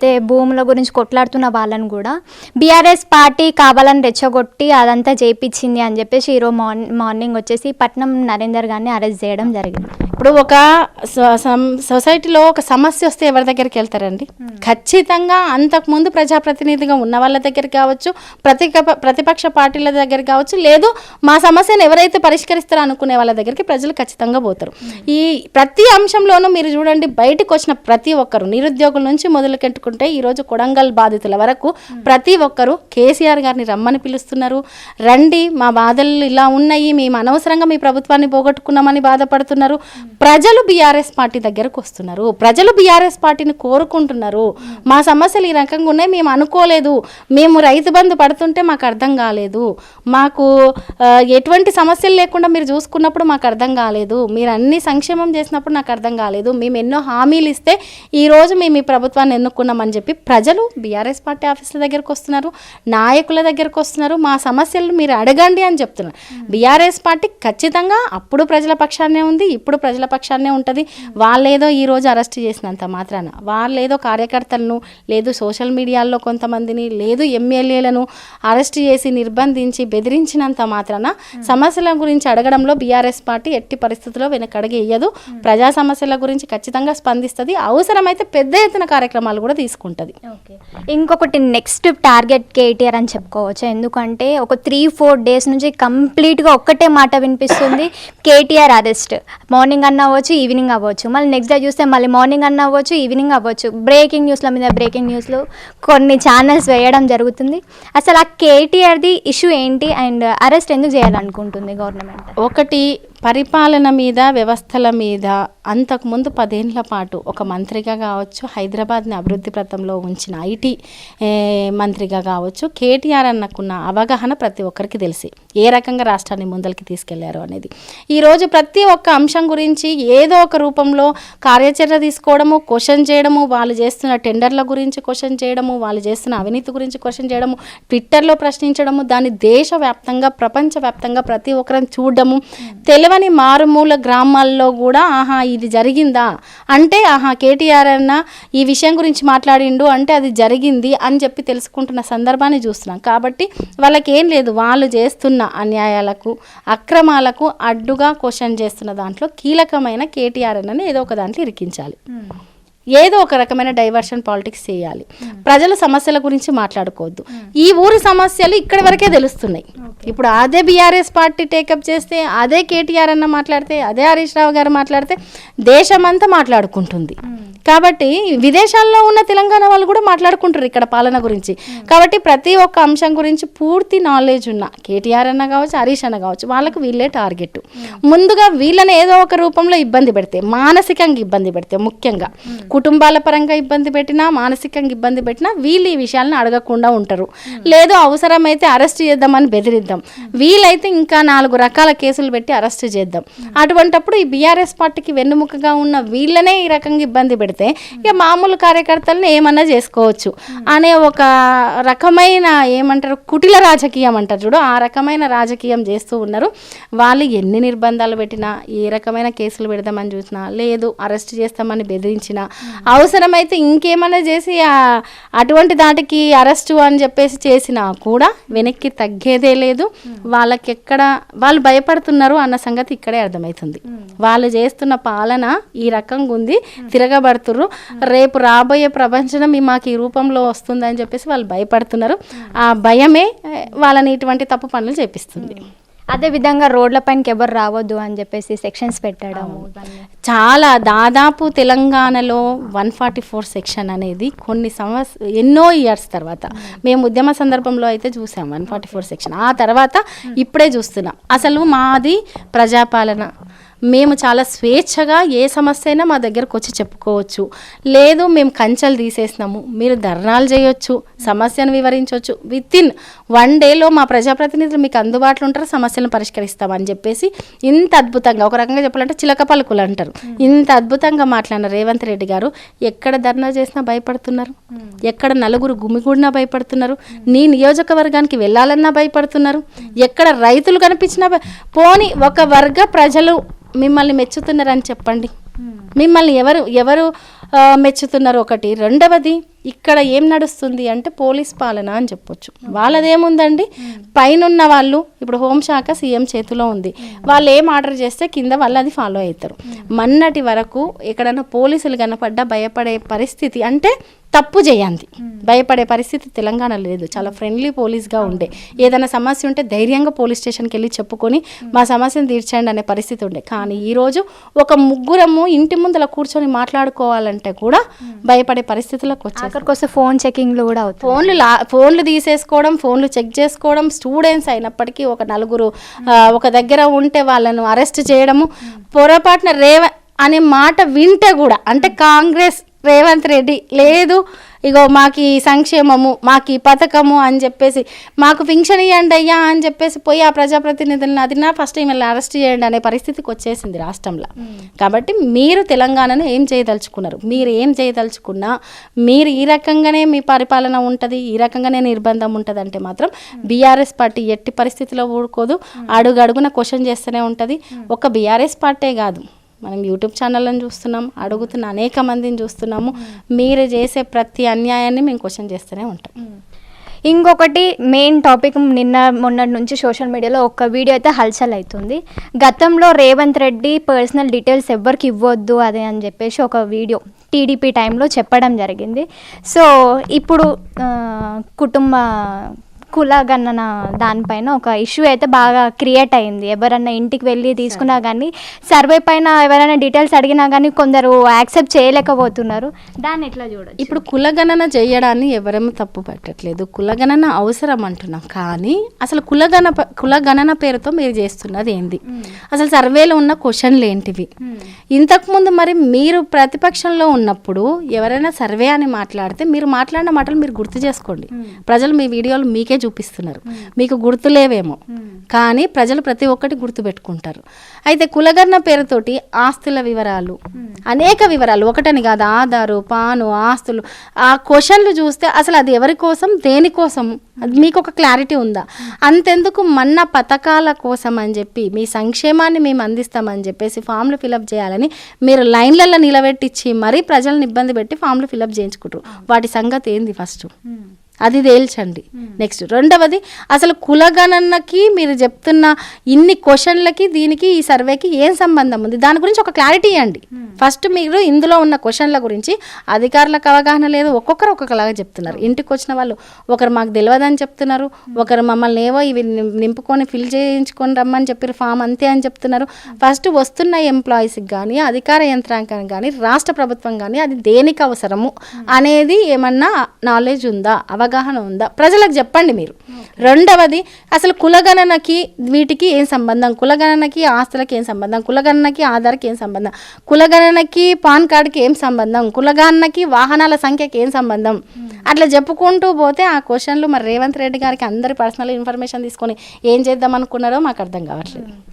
అయితే భూముల గురించి కొట్లాడుతున్న వాళ్ళని కూడా బీఆర్ఎస్ పార్టీ కావాలని రెచ్చగొట్టి అదంతా చేయించింది అని చెప్పేసి ఈరోజు మార్నింగ్ మార్నింగ్ వచ్చేసి పట్నం నరేందర్ గారిని అరెస్ట్ చేయడం జరిగింది. ఇప్పుడు ఒక సొసైటీలో ఒక సమస్య వస్తే ఎవరి దగ్గరికి వెళ్తారండి? ఖచ్చితంగా అంతకుముందు ప్రజాప్రతినిధిగా ఉన్న వాళ్ళ దగ్గరికి కావచ్చు ప్రతి ప్రతిపక్ష పార్టీల దగ్గర కావచ్చు లేదు మా సమస్యను ఎవరైతే పరిష్కరిస్తారో అనుకునే వాళ్ళ దగ్గరికి ప్రజలు ఖచ్చితంగా పోతారు. ఈ ప్రతి అంశంలోనూ మీరు చూడండి బయటకు వచ్చిన ప్రతి ఒక్కరు నిరుద్యోగుల నుంచి మొదలుకెట్టుకుంటే ఈరోజు కొడంగల్ బాధితుల వరకు ప్రతి ఒక్కరు కేసీఆర్ గారిని రమ్మని పిలుస్తున్నారు. రండి మా బాధలు ఇలా ఉన్నాయి మేము అనవసరంగా మీ ప్రభుత్వాన్ని పోగొట్టుకున్నామని బాధపడుతున్నారు. ప్రజలు బీఆర్ఎస్ పార్టీ దగ్గరకు వస్తున్నారు. ప్రజలు బీఆర్ఎస్ పార్టీని కోరుకుంటున్నారు. మా సమస్యలు ఈ రకంగా ఉన్నాయి మేము అనుకోలేదు. మేము రైతు బంధు పడుతుంటే మాకు అర్థం కాలేదు. మాకు ఎటువంటి సమస్యలు లేకుండా మీరు చూసుకున్నప్పుడు మాకు అర్థం కాలేదు. మీరు అన్ని సంక్షేమం చేసినప్పుడు నాకు అర్థం కాలేదు. మేము ఎన్నో హామీలు ఇస్తే ఈ రోజు మేము ఈ ప్రభుత్వాన్ని ఎన్నుకున్నామని చెప్పి ప్రజలు బీఆర్ఎస్ పార్టీ ఆఫీసుల దగ్గరకు వస్తున్నారు నాయకుల దగ్గరకు వస్తున్నారు మా సమస్యలు మీరు అడగండి అని చెప్తున్నారు. బీఆర్ఎస్ పార్టీ ఖచ్చితంగా అప్పుడు ప్రజల పక్షాన్నే ఉంది ఇప్పుడు ప్రజల పక్షాన్నే ఉంటుంది. వాళ్ళేదో ఈ రోజు అరెస్ట్ చేసినంత మాత్రాన వాళ్ళేదో కార్యకర్తలను లేదు సోషల్ మీడియాలో కొంతమందిని లేదు ఎమ్మెల్యేలను అరెస్ట్ చేసి నిర్బంధించి బెదిరించినంత మాత్రాన సమస్యల గురించి అడగడంలో బీఆర్ఎస్ పార్టీ ఎట్టి పరిస్థితుల్లో వెనకడుగు వేయదు. ప్రజా సమస్యల గురించి ఖచ్చితంగా స్పందిస్తుంది. అవసరమైతే పెద్ద ఎత్తున కార్యక్రమాలు కూడా తీసుకుంటుంది. ఇంకొకటి నెక్స్ట్ టార్గెట్ కేటీఆర్ అని చెప్పుకోవచ్చు? ఎందుకంటే ఒక త్రీ ఫోర్ డేస్ నుంచి కంప్లీట్గా ఒక్కటే మాట వినిపిస్తుంది కేటీఆర్ అరెస్ట్ మార్నింగ్ అన్న అవ్వచ్చు ఈవినింగ్ అవ్వచ్చు. మళ్ళీ నెక్స్ట్ డే చూస్తే మళ్ళీ మార్నింగ్ అన్న అవ్వచ్చు ఈవినింగ్ అవ్వచ్చు. బ్రేకింగ్ న్యూస్ల మీద బ్రేకింగ్ న్యూస్లు కొన్ని ఛానల్స్ వేయడం జరుగుతుంది. అసలు ఆ కేటీఆర్ది ఇష్యూ ఏంటి? అండ్ అరెస్ట్ ఎందుకు చేయాలనుకుంటుంది గవర్నమెంట్ ఒకటి పరిపాలన మీద వ్యవస్థల మీద అంతకుముందు పదేళ్ళ పాటు ఒక మంత్రిగా కావచ్చు హైదరాబాద్ని అభివృద్ధి పథంలో ఉంచిన ఐటీ మంత్రిగా కావచ్చు కేటీఆర్ అన్నకున్న అవగాహన ప్రతి ఒక్కరికి తెలిసి ఏ రకంగా రాష్ట్రాన్ని ముందరికి తీసుకెళ్ళారు అనేది. ఈరోజు ప్రతి ఒక్క అంశం గురించి ఏదో ఒక రూపంలో కార్యాచరణ తీసుకోవడము క్వశ్చన్ చేయడము వాళ్ళు చేస్తున్న టెండర్ల గురించి క్వశ్చన్ చేయడము వాళ్ళు చేస్తున్న అవినీతి గురించి క్వశ్చన్ చేయడము ట్విట్టర్లో ప్రశ్నించడము దాన్ని దేశవ్యాప్తంగా ప్రపంచవ్యాప్తంగా ప్రతి ఒక్కరిని చూడడము తెలియని మారుమూల గ్రామాల్లో కూడా ఆహా ఇది జరిగిందా? అంటే ఆహా కేటీఆర్ అన్న ఈ విషయం గురించి మాట్లాడిండు అంటే అది జరిగింది అని చెప్పి తెలుసుకుంటున్న సందర్భాన్ని చూస్తున్నాం. కాబట్టి వాళ్ళకి ఏం లేదు. వాళ్ళు చేస్తున్న అన్యాయాలకు అక్రమాలకు అడ్డుగా క్వశ్చన్ చేస్తున్న దాంట్లో కీలకమైన కేటీఆర్ అని ఏదో ఒక దాంట్లో ఇరికించాలి. ఏదో ఒక రకమైన డైవర్షన్ పాలిటిక్స్ చేయాలి. ప్రజల సమస్యల గురించి మాట్లాడుకోవద్దు. ఈ ఊరి సమస్యలు ఇక్కడి వరకే తెలుస్తున్నాయి. ఇప్పుడు అదే బీఆర్ఎస్ పార్టీ టేకప్ చేస్తే అదే కేటీఆర్ అన్న మాట్లాడితే అదే హరీష్ రావు గారు మాట్లాడితే దేశమంతా మాట్లాడుకుంటుంది. కాబట్టి విదేశాల్లో ఉన్న తెలంగాణ వాళ్ళు కూడా మాట్లాడుకుంటారు ఇక్కడ పాలన గురించి. కాబట్టి ప్రతి ఒక్క అంశం గురించి పూర్తి నాలెడ్జ్ ఉన్న కేటీఆర్ అన్న కావచ్చు హరీష్ అన్న కావచ్చు వాళ్ళకు వీళ్ళే టార్గెట్ ముందుగా వీళ్ళని ఏదో ఒక రూపంలో ఇబ్బంది పెడితే మానసికంగా ఇబ్బంది పెడితే ముఖ్యంగా కుటుంబాల పరంగా ఇబ్బంది పెట్టినా మానసికంగా ఇబ్బంది పెట్టినా వీళ్ళు ఈ విషయాలను అడగకుండా ఉంటారు. లేదు అవసరమైతే అరెస్ట్ చేద్దామని బెదిరిద్దాం. వీలైతే ఇంకా నాలుగు రకాల కేసులు పెట్టి అరెస్ట్ చేద్దాం. అటువంటప్పుడు ఈ బీఆర్ఎస్ పార్టీకి వెన్నుముకగా ఉన్న వీళ్ళనే ఈ రకంగా ఇబ్బంది పెడితే ఇక మామూలు కార్యకర్తలను ఏమన్నా చేసుకోవచ్చు. అనే ఒక రకమైన ఏమంటారు కుటిల రాజకీయం అంటారు చూడు. ఆ రకమైన రాజకీయం చేస్తూ ఉన్నారు. వాళ్ళు ఎన్ని నిర్బంధాలు పెట్టినా ఏ రకమైన కేసులు పెడదామని చూసినా లేదు అరెస్ట్ చేస్తామని బెదిరించినా అవసరమైతే ఇంకేమైనా చేసి ఆ- అటువంటి దాటికి అరెస్టు అని చెప్పేసి చేసినా కూడా వెనక్కి తగ్గేదే లేదు. వాళ్ళకి ఎక్కడ వాళ్ళు భయపడుతున్నారు అన్న సంగతి ఇక్కడే అర్థమవుతుంది వాళ్ళు చేస్తున్న పాలన ఈ రకంగా ఉంది. తిరగబడుతుర్రు. రేపు రాబోయే ప్రపంచం మాకు ఈ రూపంలో వస్తుందని చెప్పేసి వాళ్ళు భయపడుతున్నారు. ఆ భయమే వాళ్ళని ఇటువంటి తప్పు పనులు చేపిస్తుంది. అదే విధంగా రోడ్ల పైనకి ఎవరు రావద్దు అని చెప్పేసి సెక్షన్స్ పెట్టడం. చాలా దాదాపు తెలంగాణలో వన్ ఫార్టీ ఫోర్ సెక్షన్ అనేది కొన్ని సంవత్స ఎన్నో ఇయర్స్ తర్వాత. మేము ఉద్యమ సందర్భంలో అయితే చూసాం వన్ ఫార్టీ ఫోర్ సెక్షన్. ఆ తర్వాత ఇప్పుడే చూస్తున్నాం. అసలు మాది ప్రజాపాలన మేము చాలా స్వేచ్ఛగా ఏ సమస్య అయినా మా దగ్గరకు వచ్చి చెప్పుకోవచ్చు. లేదు మేము కంచెలు తీసేసినాము. మీరు ధర్నాలు చేయొచ్చు సమస్యను వివరించవచ్చు విత్ ఇన్ వన్ డేలో మా ప్రజాప్రతినిధులు మీకు అందుబాటులో ఉంటారు సమస్యలను పరిష్కరిస్తామని చెప్పేసి ఇంత అద్భుతంగా ఒక రకంగా చెప్పాలంటే చిలక పలుకులు అంటారు. ఇంత అద్భుతంగా మాట్లాడిన రేవంత్ రెడ్డి గారు ఎక్కడ ధర్నా చేసినా భయపడుతున్నారు? ఎక్కడ నలుగురు గుమిగూడినా భయపడుతున్నారు? నీ నియోజకవర్గానికి వెళ్ళాలన్నా భయపడుతున్నారు? ఎక్కడ రైతులు కనిపించినా పోని ఒక వర్గ ప్రజలు మిమ్మల్ని మెచ్చుతున్నారని చెప్పండి. మిమ్మల్ని ఎవరు ఎవరు మెచ్చుతున్నారు ఒకటి. రెండవది ఇక్కడ ఏం నడుస్తుంది అంటే పోలీస్ పాలన అని చెప్పొచ్చు. వాళ్ళదేముందండి? పైన ఉన్న వాళ్ళు ఇప్పుడు హోంశాఖ సీఎం చేతిలో ఉంది. వాళ్ళు ఏం ఆర్డర్ చేస్తే కింద వాళ్ళు అది ఫాలో అవుతారు. మొన్నటి వరకు ఎక్కడన్నా పోలీసులు కనపడ్డా భయపడే పరిస్థితి అంటే తప్పు చేయండి భయపడే పరిస్థితి తెలంగాణ లేదు. చాలా ఫ్రెండ్లీ పోలీస్గా ఉండే. ఏదైనా సమస్య ఉంటే ధైర్యంగా పోలీస్ స్టేషన్కి వెళ్ళి చెప్పుకొని మా సమస్యను తీర్చండి అనే పరిస్థితి ఉండే. కానీ ఈరోజు ఒక ముగ్గురము ఇంటి ముందర కూర్చొని మాట్లాడుకోవాలంటే కూడా భయపడే పరిస్థితులకు వస్తే ఫోన్ చెకింగ్లు కూడా అవుతాయి ఫోన్లు లా ఫోన్లు తీసేసుకోవడం ఫోన్లు చెక్ చేసుకోవడం స్టూడెంట్స్ అయినప్పటికీ ఒక నలుగురు ఒక దగ్గర ఉంటే వాళ్ళను అరెస్ట్ చేయడము పొరపాటున రేవ అనే మాట వింటే కూడా అంటే కాంగ్రెస్ రేవంత్ రెడ్డి లేదు ఇగో మాకు ఈ సంక్షేమము మాకు ఈ పథకము అని చెప్పేసి మాకు పింఛన్ ఇవ్వండి అయ్యా అని చెప్పేసి పోయి ఆ ప్రజాప్రతినిధులను అది నా ఫస్ట్ ఈమెల్ని అరెస్ట్ చేయండి అనే పరిస్థితికి వచ్చేసింది రాష్ట్రంలో. కాబట్టి మీరు తెలంగాణను ఏం చేయదలుచుకున్నారు? మీరు ఏం చేయదలుచుకున్నా మీరు ఈ రకంగానే మీ పరిపాలన ఉంటుంది ఈ రకంగానే నిర్బంధం ఉంటుంది అంటే మాత్రం బీఆర్ఎస్ పార్టీ ఎట్టి పరిస్థితిలో ఊరుకోదు అడుగు అడుగున క్వశ్చన్ చేస్తూనే ఉంటుంది. ఒక బీఆర్ఎస్ పార్టీ కాదు. మనం యూట్యూబ్ ఛానళ్ళని చూస్తున్నాం అడుగుతున్న అనేక మందిని చూస్తున్నాము. మీరు చేసే ప్రతి అన్యాయాన్ని మేము క్వశ్చన్ చేస్తూనే ఉంటాం. ఇంకొకటి మెయిన్ టాపిక్ నిన్న మొన్నటి నుంచి సోషల్ మీడియాలో ఒక వీడియో అయితే హల్చల్ అవుతుంది. గతంలో రేవంత్ రెడ్డి పర్సనల్ డీటెయిల్స్ ఎవ్వరికి ఇవ్వద్దు అదే అని చెప్పేసి ఒక వీడియో టీడీపీ టైంలో చెప్పడం జరిగింది. సో ఇప్పుడు కుటుంబ కుటుంబ కులగణన దానిపైన ఒక ఇష్యూ అయితే బాగా క్రియేట్ అయింది. ఎవరన్నా ఇంటికి వెళ్ళి తీసుకున్నా కానీ సర్వే పైన ఎవరైనా డీటెయిల్స్ అడిగినా కానీ కొందరు యాక్సెప్ట్ చేయలేకపోతున్నారు. దాన్ని ఎట్లా చూడొచ్చు? ఇప్పుడు కులగణన చేయడాన్ని ఎవరేమో తప్పు పెట్టట్లేదు. కులగణన అవసరం అంటున్నాం. కానీ అసలు కులగణ కులగణన పేరుతో మీరు చేస్తున్నది ఏంది? అసలు సర్వేలో ఉన్న క్వశ్చన్లు ఏంటివి? ఇంతకుముందు మరి మీరు ప్రతిపక్షంలో ఉన్నప్పుడు ఎవరైనా సర్వే అని మాట్లాడితే మీరు మాట్లాడిన మాటలు మీరు గుర్తు చేసుకోండి. ప్రజలు మీ వీడియోలు మీకే చూపిస్తున్నారు. మీకు గుర్తులేవేమో. కానీ ప్రజలు ప్రతి ఒక్కటి గుర్తు పెట్టుకుంటారు అయితే కులగర్ణ పేరుతోటి ఆస్తుల వివరాలు అనేక వివరాలు ఒకటని కాదు ఆధారు పాను ఆస్తులు ఆ క్వశ్చన్లు చూస్తే అసలు అది ఎవరి కోసం దేనికోసం అది మీకు ఒక క్లారిటీ ఉందా? అంతెందుకు మన్న పథకాల కోసం అని చెప్పి మీ సంక్షేమాన్ని మేము అందిస్తామని చెప్పేసి ఫామ్లు ఫిలప్ చేయాలని మీరు లైన్లలో నిలబెట్టించి మరీ ప్రజలను ఇబ్బంది పెట్టి ఫామ్లు ఫిలప్ చేయించుకుంటారు. వాటి సంగతి ఏంది ఫస్ట్? అది తేల్చండి. నెక్స్ట్ రెండవది అసలు కులగణనకి మీరు చెప్తున్న ఇన్ని క్వశ్చన్లకి దీనికి ఈ సర్వేకి ఏం సంబంధం ఉంది? దాని గురించి ఒక క్లారిటీ ఇవ్వండి. ఫస్ట్ మీరు ఇందులో ఉన్న క్వశ్చన్ల గురించి అధికారులకు అవగాహన లేదు ఒక్కొక్కరు ఒక్కొక్కలాగా చెప్తున్నారు. ఇంటికి వచ్చిన వాళ్ళు ఒకరు మాకు తెలియదని చెప్తున్నారు ఒకరు మమ్మల్ని ఏవో ఇవి నింపుకొని ఫిల్ చేయించుకొని రమ్మని చెప్పారు ఫామ్ అంతే అని చెప్తున్నారు. ఫస్ట్ వస్తున్న ఎంప్లాయీస్కి కానీ అధికార యంత్రాంగానికి కానీ రాష్ట్ర ప్రభుత్వం కానీ అది దేనికి అవసరము అనేది ఏమన్నా నాలెడ్జ్ ఉందా? అవగాహన ఉందా? ప్రజలకు చెప్పండి మీరు. రెండవది అసలు కులగణనకి వీటికి ఏం సంబంధం? కులగణనకి ఆస్తులకి ఏం సంబంధం? కులగణనకి ఆధార్కి ఏం సంబంధం? కులగణనకి పాన్ కార్డుకి ఏం సంబంధం? కులగణనకి వాహనాల సంఖ్యకి ఏం సంబంధం? అట్లా చెప్పుకుంటూ పోతే ఆ క్వశ్చన్లు మరి రేవంత్ రెడ్డి గారికి అందరి పర్సనల్ ఇన్ఫర్మేషన్ తీసుకొని ఏం చేద్దాం అనుకున్నారో మాకు అర్థం కావట్లేదు.